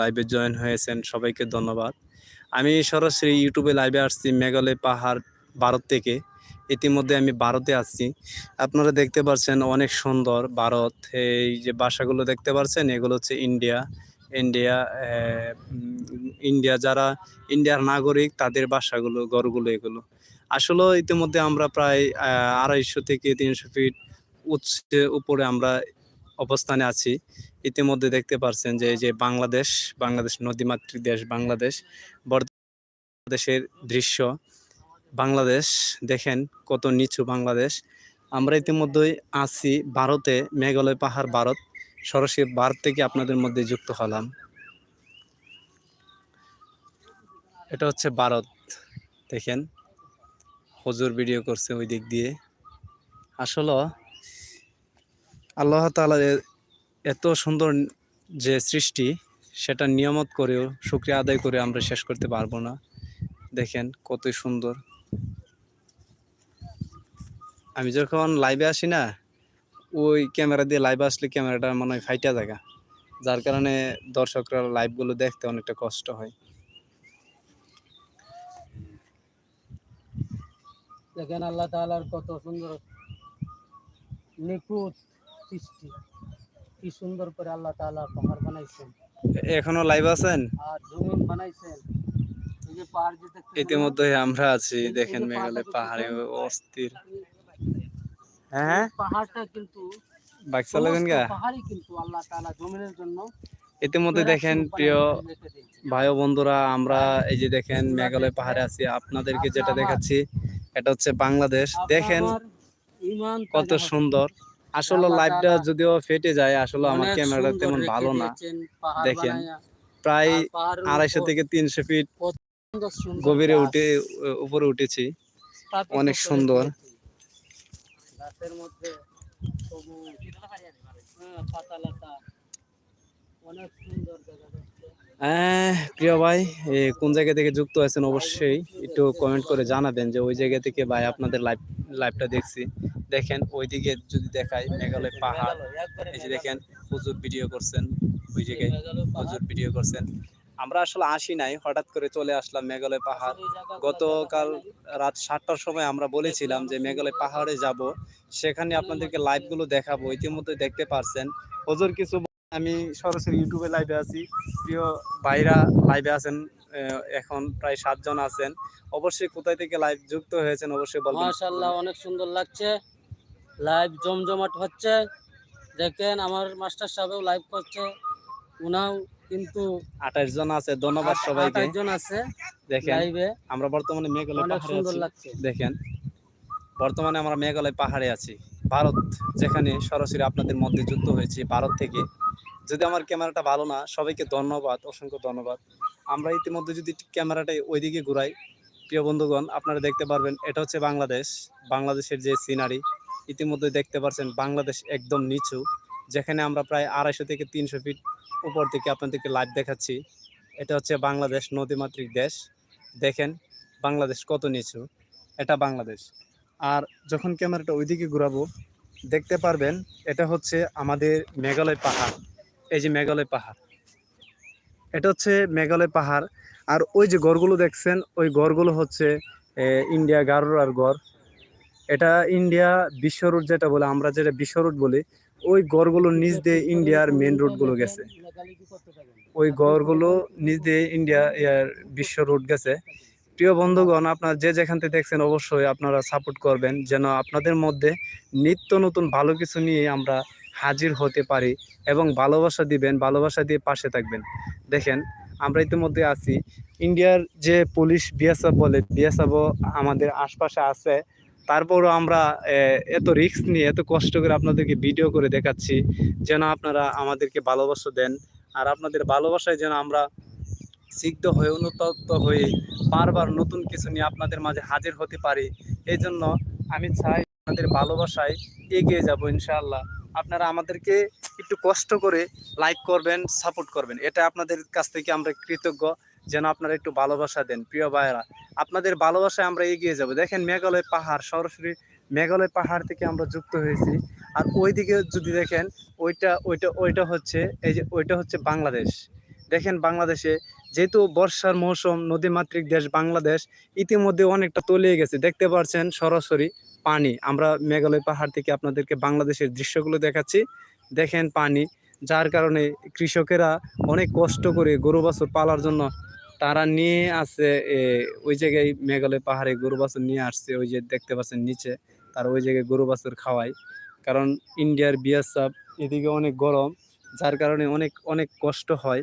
লাইভে জয়েন হয়েছেন, সবাইকে ধন্যবাদ। আমি সরাসরি ইউটিউবে লাইভে আসছি, মেঘালয় পাহাড় ভারত থেকে। ইতিমধ্যে আমি ভারতে আসছি। আপনারা দেখতে পাচ্ছেন অনেক সুন্দর ভারত। এই যে বাসাগুলো দেখতে পাচ্ছেন এগুলো হচ্ছে ইন্ডিয়া ইন্ডিয়া ইন্ডিয়া যারা ইন্ডিয়ার নাগরিক, তাদের বাসাগুলো, ঘরগুলো এগুলো। আসলে ইতিমধ্যে আমরা প্রায় আড়াইশো থেকে তিনশো ফিট উচ্চে, উপরে আমরা অবস্থানে আছি। ইতিমধ্যে দেখতে পারছেন যে যে বাংলাদেশ বাংলাদেশ নদীমাতৃক দেশ বাংলাদেশ দেশের দৃশ্য। বাংলাদেশ, দেখেন কত নিচু বাংলাদেশ। আমরা ইতিমধ্যেই আছি ভারতে, মেঘালয় পাহাড় ভারত, সরাসরি ভারত থেকে আপনাদের মধ্যে যুক্ত হলাম। এটা হচ্ছে ভারত, দেখেন। হজুর ভিডিও করছে ওই দিক দিয়ে। আসলে আল্লাহ এর এত সুন্দর যে সৃষ্টি, সেটা নিয়ামত করেও, শুক্রিয়া আদায় করে আমরা শেষ করতে পারব না। দেখেন কতই সুন্দর। আমি যখন লাইভে আসি না, ওই ক্যামেরা দিয়ে লাইভে আসলে ক্যামেরাটা মনে হয় ফাইটা জায়গা। যার কারণে দর্শকরা লাইভগুলো দেখতে অনেকটা কষ্ট হয়। দেখেন আল্লাহ তাআলার কত সুন্দর, নিখুঁত সৃষ্টি। কি সুন্দর করে আল্লাহ তাআলা পাহাড় বানাইছেন। এখনও লাইভ আছেন? আর জমিন বানাইছেন। এই যে পাহাড় যে দেখতেছেন ইতিমধ্যে আমরা আছি দেখেন মেঘালয় পাহাড়ে অস্থির। হ্যাঁ পাহাড়টা কিন্তু বাইক চালাবেন গা? পাহাড়ই কিন্তু আল্লাহ তাআলা জমিনের জন্য ইতিমধ্যে দেখেন প্রিয় ভাই বন্ধুরা আমরা এই যে দেখেন মেঘালয় পাহাড়ে আছি। আপনাদেরকে যেটা দেখাচ্ছি এটা হচ্ছে বাংলাদেশ। দেখেন কত সুন্দর। আসলে লাইভটা যদিও ফেটে যায় আসলে আমার ক্যামেরাটা তেমন ভালো না। দেখেন, প্রায় আড়াইশো থেকে তিনশো ফিট গভীরে উঠে উপরে উঠেছি। অনেক সুন্দর। হ্যাঁ। অনেক সুন্দর যাচ্ছে আহ, প্রিয় ভাই কোন জায়গা থেকে যুক্ত আছেন অবশ্যই একটু কমেন্ট করে জানাবেন যে ওই জায়গা থেকে ভাই আপনাদের লাইভ লাইভটা দেখছি দেখেন, ওইদিকে যদি দেখাই মেঘালয় পাহাড়, এই যে দেখেন, হুজুর ভিডিও করছেন, ওই জায়গায়। হুজুর ভিডিও করছেন আমরা আসলে আসি নাই, হঠাৎ করে চলে আসলাম মেঘালয় পাহাড় গতকাল। রাত সাতটার সময় আমরা বলেছিলাম যে মেঘালয় পাহাড়ে যাব, সেখানে আপনাদেরকে লাইভগুলো দেখাবো, ইতিমধ্যে দেখতে পারছেন হুজুর কিছু আমি সরাসরি ইউটিউবে লাইভে আছি। প্রিয় ভাইরা লাইভে আছেন এখন প্রায় সাতজন আছেন। অবশ্যই কোথায় থেকে লাইভ যুক্ত হয়েছেন অবশ্যই বলবেন। মাশাআল্লাহ অনেক সুন্দর লাগছে। লাইভ জমজমাট হচ্ছে। দেখেন আমার মাস্টার সাহেবও লাইভ করছে। উনাও কিন্তু আঠাশ জন আছে ধন্যবাদ সবাইকে। আঠাশ জন আছে দেখেন লাইভে আমরা বর্তমানে মেঘালয় অনেক পাহাড়ে সুন্দর লাগছে। দেখেন বর্তমানে আমরা মেঘালয় পাহাড়ে আছি। ভারত যেখানে সরাসরি আপনাদের মধ্যে যুক্ত হয়েছি ভারত থেকে। যদি আমার ক্যামেরাটা ভালো না, সবাইকে ধন্যবাদ, অসংখ্য ধন্যবাদ। আমরা ইতিমধ্যে যদি ক্যামেরাটা ওইদিকে ঘুরাই, প্রিয় বন্ধুগণ, আপনারা দেখতে পারবেন, এটা হচ্ছে বাংলাদেশ, বাংলাদেশের যে সিনারি ইতিমধ্যে দেখতে পাচ্ছেন বাংলাদেশ একদম নিচু, যেখানে আমরা প্রায় আড়াইশো থেকে তিনশো ফিট উপর থেকে আপনাদেরকে লাইভ দেখাচ্ছি। এটা হচ্ছে বাংলাদেশ নদীমাতৃক দেশ। দেখেন, বাংলাদেশ কত নিচু, এটা বাংলাদেশ। আর যখন ক্যামেরাটা ওইদিকে ঘুরাবো, দেখতে পারবেন, এটা হচ্ছে আমাদের মেঘালয় পাহাড়। এই যে মেঘালয় পাহাড়। এটা হচ্ছে মেঘালয় পাহাড়। আর ওই যে গড়গুলো দেখছেন, ওই গড়গুলো হচ্ছে ইন্ডিয়া গারোয়ার গড়। এটা ইন্ডিয়া বিশ্ব যেটা বলে, আমরা যেটা বিশ্ব বলি, ওই গড়গুলো নিচ দিয়ে ইন্ডিয়ার মেন রুটগুলো গেছে। ওই গড়গুলো নিচ দিয়ে ইন্ডিয়া ইয়ার বিশ্ব রুট গেছে। প্রিয় বন্ধুগণ, আপনারা যে যেখান থেকে দেখছেন, অবশ্যই আপনারা সাপোর্ট করবেন, যেন আপনাদের মধ্যে নিত্য নতুন ভালো কিছু নিয়ে আমরা হাজির হতে পারি এবং ভালোবাসা দিবেন, ভালোবাসা দিয়ে পাশে থাকবেন। দেখেন, আমরা ইতিমধ্যে আছি। ইন্ডিয়ার যে পুলিশ বিএসএফ বলে বিএসএফও আমাদের আশপাশে আছে। তারপরও আমরা এত রিস্ক নিয়ে, এত কষ্ট করে আপনাদেরকে ভিডিও করে দেখাচ্ছি যেন আপনারা আমাদেরকে ভালোবাসা দেন। আর আপনাদের ভালোবাসায় যেন আমরা সিদ্ধ হয়ে, অনুতপ্ত হয়ে বারবার নতুন কিছু নিয়ে আপনাদের মাঝে হাজির হতে পারি। এই জন্য আমি চাই আপনাদের ভালোবাসায় এগিয়ে যাব, ইনশাআল্লাহ। আপনারা আমাদেরকে একটু কষ্ট করে লাইক করবেন সাপোর্ট করবেন। এটা আপনাদের কাছ থেকে আমরা কৃতজ্ঞ, যেন আপনারা একটু ভালোবাসা দেন, প্রিয় ভাইয়েরা। আপনাদের ভালোবাসায় আমরা এগিয়ে যাব। দেখেন মেঘালয় পাহাড়, সরাসরি মেঘালয় পাহাড় থেকে আমরা যুক্ত হয়েছি। আর ওইদিকে যদি দেখেন, ওইটা ওইটা ওইটা হচ্ছে, এই যে, ওইটা হচ্ছে বাংলাদেশ। দেখেন বাংলাদেশে যেহেতু বর্ষার মৌসুম, নদীমাতৃক দেশ বাংলাদেশ, ইতিমধ্যে অনেকটা তলিয়ে গেছে। দেখতে পাচ্ছেন সরাসরি পানি। আমরা মেঘালয় পাহাড় থেকে আপনাদেরকে বাংলাদেশের দৃশ্যগুলো দেখাচ্ছি। দেখেন পানি, যার কারণে কৃষকেরা অনেক কষ্ট করে গরু বাছুর পালার জন্য তারা নিয়ে আসে ওই জায়গায় মেঘালয় পাহাড়ে গরু বাছুর নিয়ে আসছে, ওই যে দেখতে পাচ্ছেন নিচে, তারা ওই জায়গায় গরু বাছুর খাওয়ায়। কারণ ইন্ডিয়ার বিয়াসাপ এদিকে অনেক গরম, যার কারণে অনেক অনেক কষ্ট হয়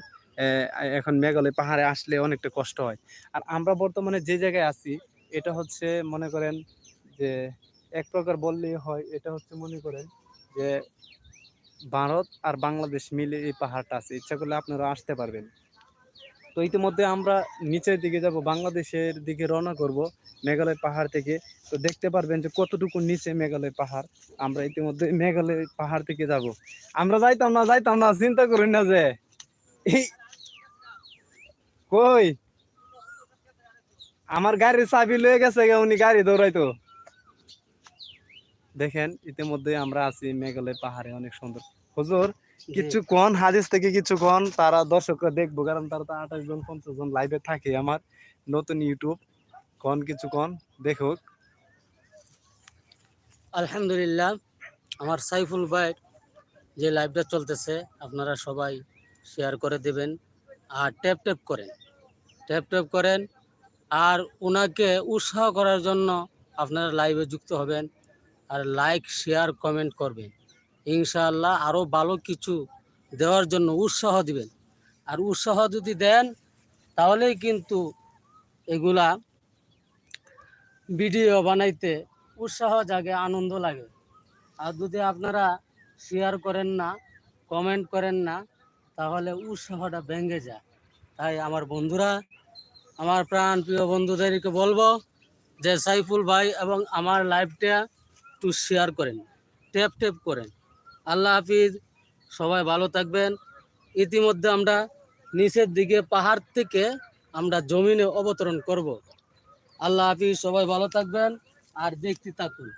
এখন মেঘালয় পাহাড়ে আসলে অনেকটা কষ্ট হয়। আর আমরা বর্তমানে যে জায়গায় আছি, এটা হচ্ছে মনে করেন যে এক প্রকার বললেই হয়, এটা হচ্ছে মনে করেন যে ভারত আর বাংলাদেশ মিলে এই পাহাড়টা আছে। ইচ্ছা করলে আপনারা আসতে পারবেন। তো ইতিমধ্যে আমরা নিচের দিকে যাব, বাংলাদেশের দিকে রওনা করব মেঘালয় পাহাড় থেকে। তো দেখতে পারবেন যে কতটুকু নিচে মেঘালয় পাহাড়। আমরা ইতিমধ্যে মেঘালয় পাহাড় থেকে যাব। আমরা যাইতাম না যাইতাম না, চিন্তা করি না যে। কই? আমার গাড়ির চাবি লয়ে গেছে উনি গাড়ি দৌড়াইতো। দেখেন ইতিমধ্যে আমরা আছি মেঘালয় পাহাড়ে অনেক সুন্দর। হুজুর কিছু কোন হাদিস থেকে কিছু কোন তারা দর্শকরা দেখব কারণ তারা তো আঠাশ জন পঞ্চাশ জন লাইভে থাকে আমার নতুন ইউটিউব কোন কিছু কোন দেখুক। আলহামদুলিল্লাহ আমার সাইফুল ভাই যে লাইভটা চলতেছে আপনারা সবাই শেয়ার করে দেবেন আর ট্যাপ ট্যাপ করেন। ট্যাপ ট্যাপ করেন আর ওনাকে উৎসাহ করার জন্য আপনারা লাইভে যুক্ত হবেন। আর লাইক শেয়ার কমেন্ট করবেন। ইনশাআল্লাহ আরও ভালো কিছু দেওয়ার জন্য উৎসাহ দিবেন। আর উৎসাহ যদি দেন, তাহলেই কিন্তু এগুলা ভিডিও বানাইতে উৎসাহ জাগে, আনন্দ লাগে। আর যদি আপনারা শেয়ার করেন না কমেন্ট করেন না, তাহলে উৎসাহটা ভেঙে যায়। তাই আমার বন্ধুরা, আমার প্রাণ প্রিয় বন্ধুদেরকে বলব যে সাইফুল ভাই এবং আমার লাইভটা একটু শেয়ার করেন ট্যাপ ট্যাপ করেন। আল্লাহ হাফিজ, সবাই ভালো থাকবেন। ইতিমধ্যে আমরা নিচের দিকে পাহাড় থেকে আমরা জমিনে অবতরণ করব। আল্লাহ হাফিজ, সবাই ভালো থাকবেন আর দেখতে থাকুন।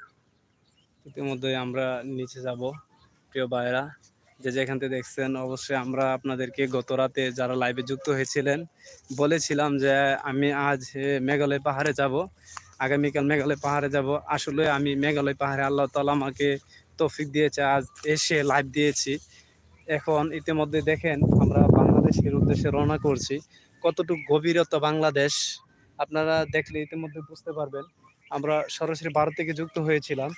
ইতিমধ্যে আমরা নিচে যাব, প্রিয় ভাইরা যে যেখান থেকে দেখছেন, অবশ্যই আমরা আপনাদেরকে গত রাতে যারা লাইভে যুক্ত হয়েছিলেন, বলেছিলাম যে আমি আজ মেঘালয় পাহাড়ে যাব। আগামীকাল মেঘালয় পাহাড়ে যাব। আসলে আমি মেঘালয় পাহাড়ে আল্লাহ তালা আমাকে তৌফিক দিয়েছে, আজ এসে লাইভ দিয়েছি। এখন ইতিমধ্যে দেখেন আমরা বাংলাদেশের উদ্দেশ্যে রওনা করছি। কতটুকু গভীরতা বাংলাদেশ, আপনারা দেখলে ইতিমধ্যে বুঝতে পারবেন। আমরা সরাসরি ভারত থেকে যুক্ত হয়েছিলাম।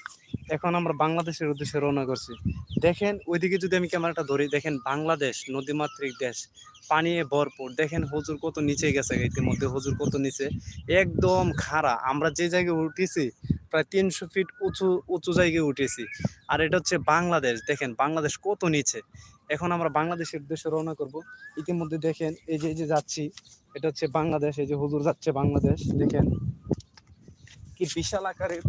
এখন আমরা বাংলাদেশের উদ্দেশ্যে রওনা করছি। দেখেন, ওইদিকে যদি আমি ক্যামেরাটা ধরি, দেখেন বাংলাদেশ, নদীমাতৃক দেশ। পানিয়ে ভরপুর। দেখেন হজুর কত নিচে গেছে ইতিমধ্যে, হজুর কত নিচে। একদম খাড়া। আমরা যে জায়গায় উঠেছি, প্রায় তিনশো ফিট উঁচু উঁচু জায়গায় উঠেছি। আর এটা হচ্ছে বাংলাদেশ। দেখেন বাংলাদেশ কত নিচে। এখন আমরা বাংলাদেশের উদ্দেশ্যে রওনা করব। ইতিমধ্যে দেখেন, এই যে এই যে যাচ্ছি, এটা হচ্ছে বাংলাদেশ। এই যে হুজুর যাচ্ছে বাংলাদেশ। দেখেন। কি বিশাল আকারের,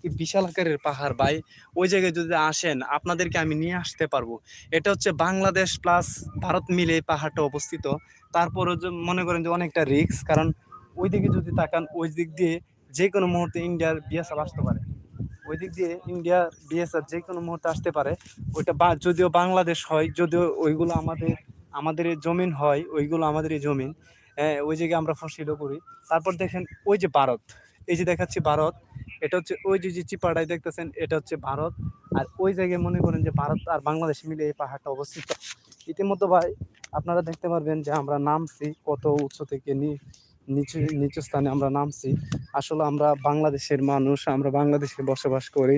কি বিশাল আকারের পাহাড় ভাই? ওই জায়গায় যদি আসেন, আপনাদেরকে আমি নিয়ে আসতে পারব। এটা হচ্ছে বাংলাদেশ প্লাস ভারত মিলে এই পাহাড়টা অবস্থিত। তারপরে মনে করেন যে অনেকটা রিস্ক কারণ ওই দিকে যদি তাকান, ওই দিক দিয়ে যে কোনো মুহূর্তে ইন্ডিয়ার বিএসএফ আসতে পারে। ওই দিক দিয়ে ইন্ডিয়ার বিএসএফ যে কোনো মুহূর্তে আসতে পারে। ওইটা যদিও বাংলাদেশ হয়, যদিও ওইগুলো আমাদের আমাদের জমিন হয়, ওইগুলো আমাদের জমিন। ওই জায়গায় আমরা ফসিলও করি। তারপর দেখেন ওই যে ভারত, এই যে দেখাচ্ছি ভারত, এটা হচ্ছে ওই যে যে চিপাটাই দেখতেছেন, এটা হচ্ছে ভারত। আর ওই জায়গায় মনে করেন যে ভারত আর বাংলাদেশ মিলে এই পাহাড়টা অবস্থিত। ইতিমধ্যে ভাই, আপনারা দেখতে পারবেন যে আমরা নামছি, কত উচ্চ থেকে নিচু নিচু স্থানে আমরা নামছি। আসলে আমরা বাংলাদেশের মানুষ, আমরা বাংলাদেশে বসবাস করি।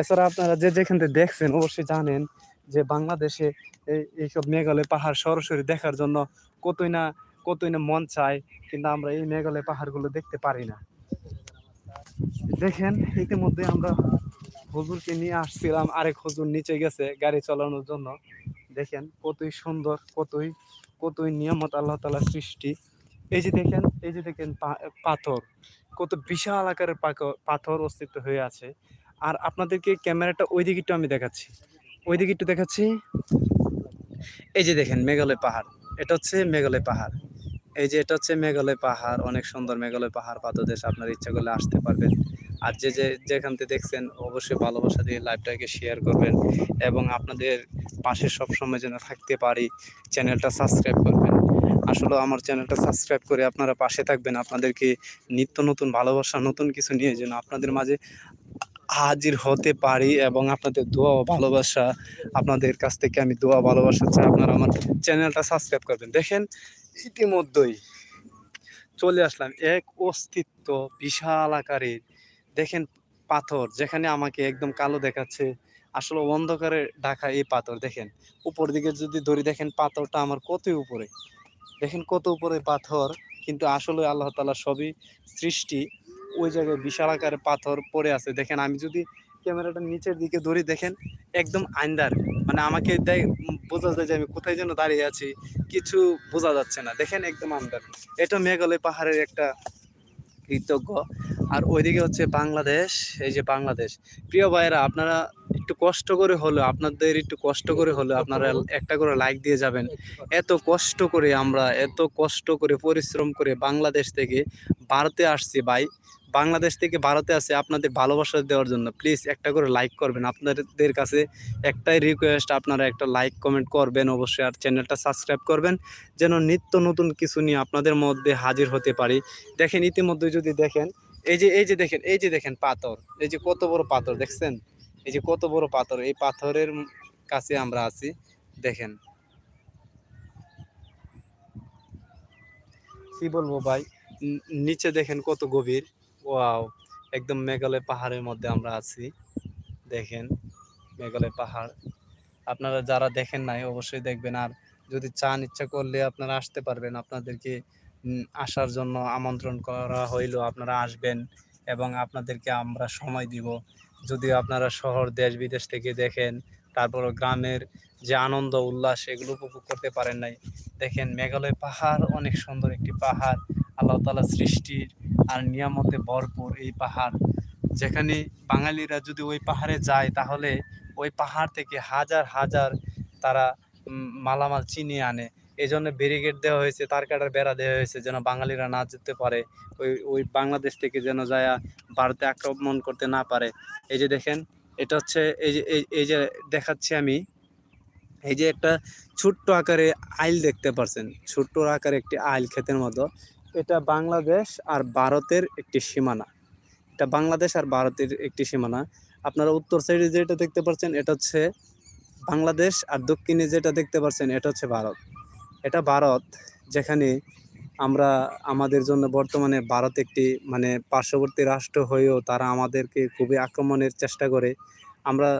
এছাড়া আপনারা যে যেখান থেকে দেখছেন, অবশ্যই জানেন যে বাংলাদেশে এই, এইসব মেঘালয় পাহাড় সরাসরি দেখার জন্য কতই না কতই না মন চায়, কিন্তু আমরা এই মেঘালয় পাহাড়গুলো দেখতে পারি না। দেখেন, ইতিমধ্যে আমরা হুজুরকে নিয়ে আসছিলাম, আরেক হুজুর নিচে গেছে গাড়ি চালানোর জন্য। দেখেন, কতই সুন্দর, কতই কতই নিয়ামত আল্লাহ তালা সৃষ্টি। এই যে দেখেন, এই যে দেখেন পাথর, কত বিশাল আকারের পাথর অস্তিত্ব হয়ে আছে। আর আপনাদেরকে ক্যামেরাটা ওই দিকে একটু আমি দেখাচ্ছি। ওই দিকে একটু দেখাচ্ছি। এই যে দেখেন, মেঘালয় পাহাড়। এটা হচ্ছে মেঘালয় পাহাড়। এই যে এটা হচ্ছে মেঘালয় পাহাড়, অনেক সুন্দর মেঘালয় পাহাড়, পাদদেশ, আপনার ইচ্ছা করলে আসতে পারবেন। আর যে যে যেখান থেকে দেখছেন, অবশ্যই ভালোবাসা দিয়ে লাইভটাকে শেয়ার করবেন এবং আপনাদের পাশে সবসময় যেন থাকতে পারি, চ্যানেলটা সাবস্ক্রাইব করবেন। আসলে আমার চ্যানেলটা সাবস্ক্রাইব করে আপনারা পাশে থাকবেন, আপনাদেরকে নিত্য নতুন ভালোবাসা, নতুন কিছু নিয়ে যেন আপনাদের মাঝে হাজির হতে পারি এবং আপনাদের দোয়া ভালোবাসা, আপনাদের কাছ থেকে আমি দোয়া ভালোবাসা চাই, আপনারা আমার চ্যানেলটা সাবস্ক্রাইব করবেন। দেখেন ইতিমধ্যেই চলে আসলাম এক অস্তিত্ব বিশাল আকারের দেখেন পাথর যেখানে আমাকে একদম কালো দেখাচ্ছে, আসলে অন্ধকারে ঢাকা এই পাথর, দেখেন। উপর দিকে যদি ধরি, দেখেন পাথরটা আমার কত উপরে। দেখেন কত উপরে পাথর, কিন্তু আসলে আল্লাহ তালা সবই সৃষ্টি। ওই জায়গায় বিশাল আকারে পাথর পড়ে আছে। দেখেন আমি যদি ক্যামেরাটা নিচের দিকে ধরি দেখেন, একদম আইন্দার মানে আমাকে বোঝা যায় যে আমি কোথায় যেন দাঁড়িয়ে আছি, কিছু বোঝা যাচ্ছে না। দেখেন একদম আন্দার এটা মেঘালয় পাহাড়ের একটা কৃতজ্ঞ। আর ওইদিকে হচ্ছে বাংলাদেশ। এই যে বাংলাদেশ। প্রিয় ভাইয়েরা, আপনারা একটু কষ্ট করে হলেও, আপনাদের একটু কষ্ট করে হলেও আপনারা একটা করে লাইক দিয়ে যাবেন। এত কষ্ট করে আমরা, এত কষ্ট করে, পরিশ্রম করে বাংলাদেশ থেকে ভারতে আসছি ভাই। বাংলাদেশ থেকে ভারতে আসে আপনাদের ভালোবাসা দেওয়ার জন্য। প্লিজ একটা করে লাইক করবেন। আপনাদের কাছে একটাই রিকোয়েস্ট আপনারা একটা লাইক কমেন্ট করবেন অবশ্যই, আর চ্যানেলটা সাবস্ক্রাইব করবেন, যেন নিত্য নতুন কিছু নিয়ে আপনাদের মধ্যে হাজির হতে পারি। দেখেন, ইতিমধ্যে যদি দেখেন, এই যে এই যে দেখেন, এই যে দেখেন পাথর, এই যে কত বড় পাথর, দেখছেন? এই যে কত বড় পাথর, এই পাথরের কাছে আমরা আছি, দেখেন। কি বলব ভাই? নিচে দেখেন কত গভীর। ওয়াও একদম মেঘালয় পাহাড়ের মধ্যে আমরা আছি। দেখেন, মেঘালয় পাহাড়। আপনারা যারা দেখেন নাই, অবশ্যই দেখবেন। আর যদি চান, ইচ্ছা করলে আপনারা আসতে পারবেন। আপনাদেরকে আসার জন্য আমন্ত্রণ করা হইল, আপনারা আসবেন এবং আপনাদেরকে আমরা সময় দিব। যদিও আপনারা শহর, দেশ, বিদেশ থেকে দেখেন তারপর গ্রামের যে আনন্দ, উল্লাস, এগুলো উপভোগ করতে পারেন নাই। দেখেন, মেঘালয় পাহাড় অনেক সুন্দর একটি পাহাড়। আল্লাহ তালা সৃষ্টির আর নিয়ামতে ভরপুর এই পাহাড়। যেখানে বাঙালিরা যদি ওই পাহাড়ে যায়, তাহলে ওই পাহাড় থেকে হাজার হাজার তারা মালামাল চিনি আনে। এই জন্য ব্যারিগেড দেওয়া হয়েছে, তার কাটার বেড়া দেওয়া হয়েছে, যেন বাঙালিরা না যেতে পারে। ওই ওই বাংলাদেশ থেকে যেন যায়, ভারতে আক্রমণ করতে না পারে। এই যে দেখেন, এটা হচ্ছে, এই যে এই- যে দেখাচ্ছি আমি, এই যে একটা ছোট্ট আকারে আইল দেখতে পারছেন। ছোট্ট আকারে একটি আইল ক্ষেতের মতো। এটা বাংলাদেশ আর ভারতের একটি সীমানা। এটা বাংলাদেশ আর ভারতের একটি সীমানা। আপনারা উত্তর সাইডে যেটা দেখতে পাচ্ছেন, এটা হচ্ছে বাংলাদেশ, আর দক্ষিণে যেটা দেখতে পাচ্ছেন, এটা হচ্ছে ভারত। এটা ভারত, যেখানে আমরা, আমাদের জন্য বর্তমানে ভারত একটি মানে পার্শ্ববর্তী রাষ্ট্র হয়েও তারা আমাদেরকে খুবই আক্রমণের চেষ্টা করে। আমরা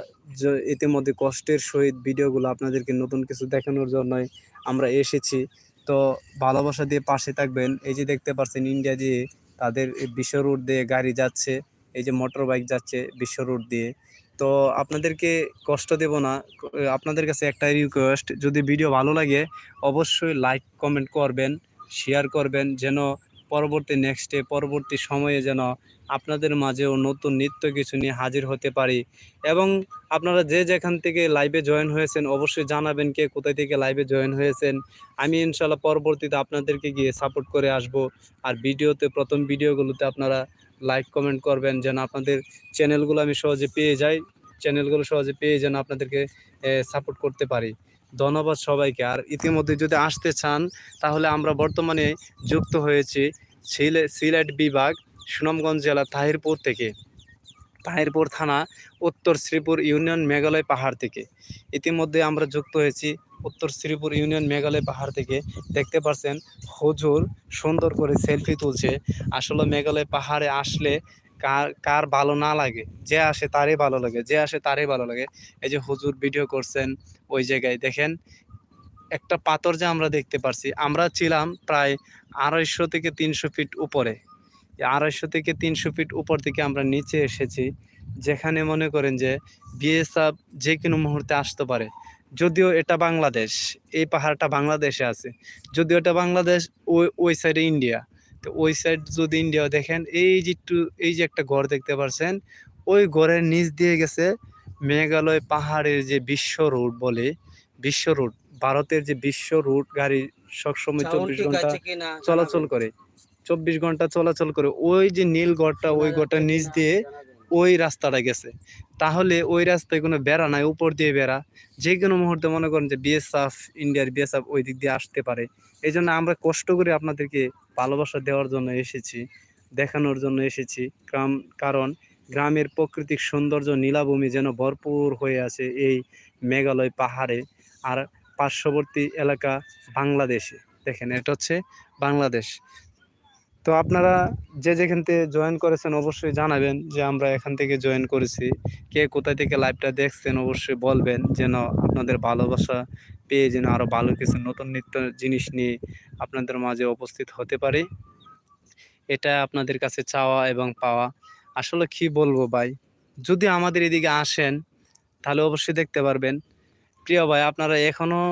ইতিমধ্যে কষ্টের সহিত ভিডিওগুলো আপনাদেরকে নতুন কিছু দেখানোর জন্যই আমরা এসেছি। তো ভালোবাসা দিয়ে পাশে থাকবেন। এই যে দেখতে পাচ্ছেন ইন্ডিয়া দিয়ে তাদের বিশ্ব রুট দিয়ে গাড়ি যাচ্ছে, এই যে মোটর বাইক যাচ্ছে বিশ্ব রুট দিয়ে। তো আপনাদেরকে কষ্ট দেব না, আপনাদের কাছে একটাই রিকোয়েস্ট যদি ভিডিও ভালো লাগে অবশ্যই লাইক কমেন্ট করবেন শেয়ার করবেন, যেন পরবর্তী নেক্সটে পরবর্তী সময়ে যেন আপনাদের মাঝেও নতুন নিত্য কিছু নিয়ে হাজির হতে পারি। এবং আপনারা যে যেখান থেকে লাইভে জয়েন হয়েছেন, অবশ্যই জানাবেন কে কোথায় থেকে লাইভে জয়েন হয়েছেন। আমি ইনশাল্লাহ পরবর্তীতে আপনাদেরকে গিয়ে সাপোর্ট করে আসব। আর ভিডিওতে, প্রথম ভিডিওগুলোতে আপনারা লাইক কমেন্ট করবেন যেন আপনাদের চ্যানেলগুলো আমি সহজে পেয়ে যাই। চ্যানেলগুলো সহজে পেয়ে যেন আপনাদেরকে সাপোর্ট করতে পারি। ধন্যবাদ সবাইকে। আর ইতিমধ্যে যদি আসতে চান, তাহলে আমরা বর্তমানে যুক্ত হয়েছি সিলে, সিলেট বিভাগ, সুনামগঞ্জ জেলা, তাহিরপুর থেকে। তাহিরপুর থানা, উত্তর শ্রীপুর ইউনিয়ন মেঘালয় পাহাড় থেকে। ইতিমধ্যে আমরা যুক্ত হয়েছি উত্তর শ্রীপুর ইউনিয়ন মেঘালয় পাহাড় থেকে। দেখতে পাচ্ছেন হুজুর সুন্দর করে সেলফি তুলছে। আসলে মেঘালয় পাহাড়ে আসলে কার কার ভালো না লাগে। যে আসে তারই ভালো লাগে, যে আসে তারই ভালো লাগে। এই যে হুজুর ভিডিও করছেন ওই জায়গায়, দেখেন। একটা পাথর যে আমরা দেখতে পারছি, আমরা ছিলাম প্রায় আড়াইশো থেকে তিনশো ফিট উপরে। আড়াইশো থেকে তিনশো ফিট উপর থেকে আমরা নিচে এসেছি যেখানে মনে করেন যে বিএসএফ যে কোনো মুহূর্তে আসতে পারে। যদিও এটা বাংলাদেশ এই পাহাড়টা বাংলাদেশে আছে। যদিও এটা বাংলাদেশ ওই ওই সাইডে ইন্ডিয়া তো ওই সাইড যদি ইন্ডিয়া দেখেন এই যে একটু এই যে একটা ঘর দেখতে পারছেন ওই ঘরের নিচ দিয়ে গেছে মেঘালয় পাহাড়ের যে বিশ্ব রুট বলে বিশ্ব রুট ভারতের যে বিশ্ব রুট গাড়ি সবসময় চব্বিশ ঘণ্টা চলাচল করে। চব্বিশ ঘণ্টা চলাচল করে ওই যে নীল গড়টা, ওই গড়টার নিচ দিয়ে ওই রাস্তাটা গেছে। তাহলে ওই রাস্তায় কোনো বেড়া নাই, উপর দিয়ে বেড়া। যে কোনো মুহূর্তে মনে করেন যে বিএসএফ ইন্ডিয়ার বিএসএফ ওই দিক দিয়ে আসতে পারে। এই জন্য আমরা কষ্ট করে আপনাদেরকে ভালোবাসা দেওয়ার জন্য এসেছি, দেখানোর জন্য এসেছি। গ্রাম কারণ গ্রামের প্রাকৃতিক সৌন্দর্য, নীলাভূমি যেন ভরপুর হয়ে আছে এই মেঘালয় পাহাড়ে আর পার্শ্ববর্তী এলাকা বাংলাদেশে। দেখেন, এটা হচ্ছে বাংলাদেশ। তো আপনারা যে যেখান থেকে জয়েন করেছেন অবশ্যই জানাবেন যে আমরা এখান থেকে জয়েন করেছি। কে কোথায় থেকে লাইভটা দেখছেন অবশ্যই বলবেন যেন আপনাদের ভালোবাসা পেয়ে যেন আরও ভালো কিছু নতুন নিত্য জিনিস নিয়ে আপনাদের মাঝে উপস্থিত হতে পারে। এটা আপনাদের কাছে চাওয়া এবং পাওয়া। আসলে কি বলব ভাই? যদি আমাদের এদিকে আসেন, তাহলে অবশ্যই দেখতে পারবেন। প্রিয় ভাই, আপনারা এখনও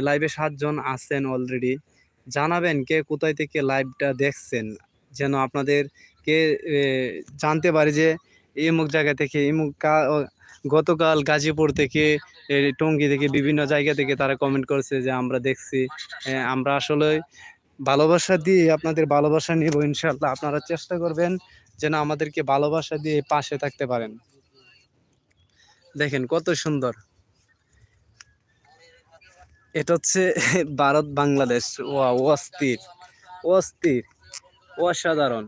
লাইভে সাতজন আছেন অলরেডি জানাবেন কে কোথায় থেকে লাইভটা দেখছেন, যেন আপনাদের কে জানতে পারে যে ইমুক জায়গা থেকে ইমুক গতকাল গাজীপুর থেকে টঙ্গী থেকে বিভিন্ন জায়গা থেকে তারা কমেন্ট করছে যে আমরা দেখছি আমরা আসলে ভালোবাসা দিয়ে আপনাদের ভালোবাসা নিব ইনশাল্লাহ আপনারা চেষ্টা করবেন যেন আমাদেরকে ভালোবাসা দিয়ে পাশে থাকতে পারেন। দেখেন কত সুন্দর। এটা হচ্ছে ভারত বাংলাদেশ ওয়া অস্থির অস্থির অসাধারণ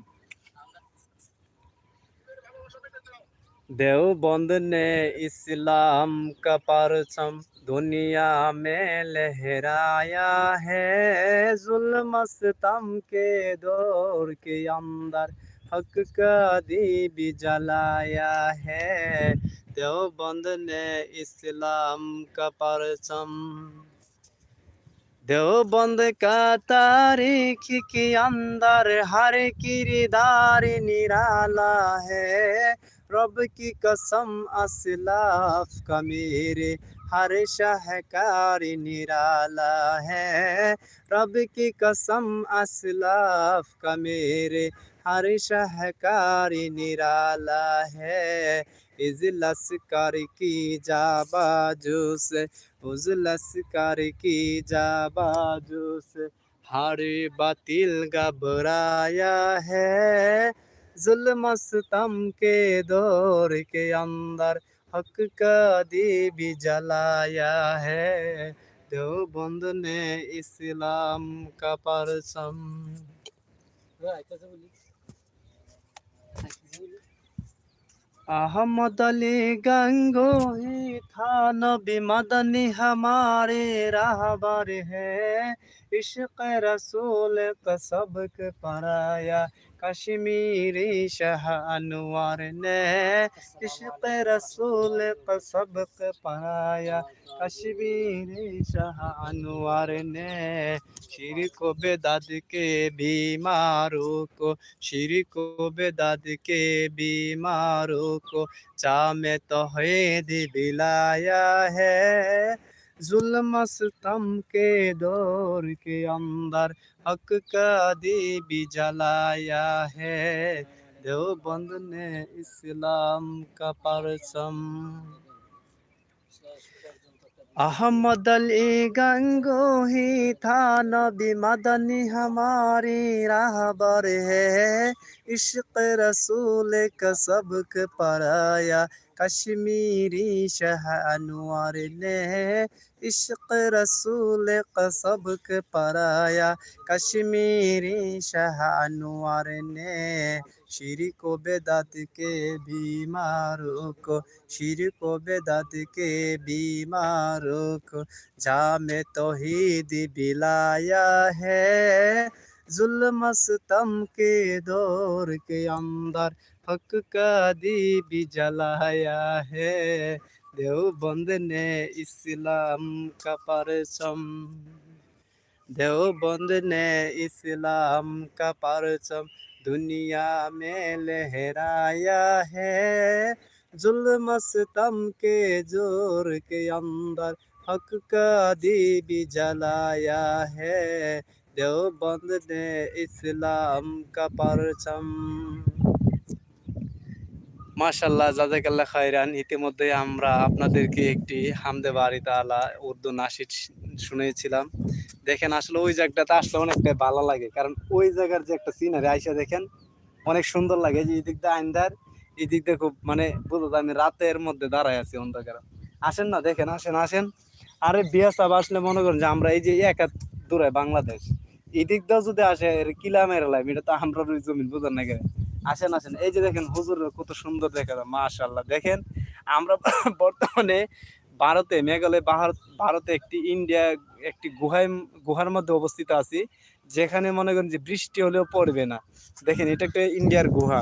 देवबंद ने इस्लाम का परचम दुनिया में लहराया है जुल्म सितम के दौर के अंदर हक का दीप जलाया है देवबंद ने इस्लाम का परचम دیوبند کا تاریخ کی اندر ہر کردار نرالا ہے رب کی قسم اسلاف کا میرے ہر شہکار نرالا ہے رب کی قسم اسلاف کا میرے ہر شہکار نرالا ہے اجلس کر کی جا بازو سے، اجلس کر کی جا بازو سے۔ ہر باطل گھبرایا ہے۔ ظلم ستم کے دور کے اندر حق کا دی بھی جلایا ہے۔ دیوبند نے اسلام کا پرسم আহমদ আলী গঙ্গোহী থানবী মদনী হমারে রাহবার হ্যাঁ عشق رسول کا سبق پرایا کشمیری شاہ انوار نے عشق رسول کا سبق پرایا کشمیری شاہ انوار نے شیر کو بیداد کے بیماروں کو، شیر کو بیداد کے بیماروں کو چام توحید بلایا ہے۔ ظلم ستم کے دور کے اندر حق کا بھی جلایا ہے دیو بند نے اسلام کا پرچم احمد علی گنگو ہی تھا نبی مدنی ہماری راہبر ہے عشق رسول کا سبق پرایا کشمیری شہ انوار لے عشق رسول کا سبق پرایا کشمیری شہ انوار نے شرک و بیدات کے بیماروں کو شرک و بیدات کے بیماروں کو جام توحید بلایا ہے जुल्म सितम के दौर के अंदर हक का दीप जलाया है देवबंद ने इस्लाम का परचम देवबंद ने इस्लाम का परचम दुनिया में लहराया है जुल्म सितम के जोर के अंदर हक का दीप जलाया है देवबंद ने इस्लाम का परचम মাশাল্লাহ জাজাকাল্লাহ খায়রান ইতিমধ্যে আমরা আপনাদেরকে একটি হামদে বাড়ি তালা উর্দু নাসিদ শুনেছিলাম দেখেন আসলে ওই জায়গাটাতে আসলে অনেকটা ভালো লাগে কারণ ওই জায়গার যে একটা সিনারি আইসা দেখেন অনেক সুন্দর লাগে এই যে এই দিক দিয়ে আইন্দার এই দিক দিয়ে খুব মানে বুঝতে আমি রাতের মধ্যে দাঁড়ায় আছি অন্ধকার আসেন না দেখেন আসেন আসেন আরে বিয়া সাহেব আসলে মনে করেন যে আমরা এই যে একা দূরে বাংলাদেশ এই দাও যদি আসে কিলা মেরে এটা তো আমরা জমিন বুঝার না কেন? আসেন আসেন। এই যে দেখেন, হুজুর কত সুন্দর দেখা যায় মাশাল্লাহ দেখেন, আমরা বর্তমানে ভারতে, মেঘালয় ভারতে একটি ইন্ডিয়া, একটি গুহায়, গুহার মধ্যে অবস্থিত আছি, যেখানে মনে করেন যে বৃষ্টি হলেও পড়বে না। দেখেন, এটা একটা ইন্ডিয়ার গুহা।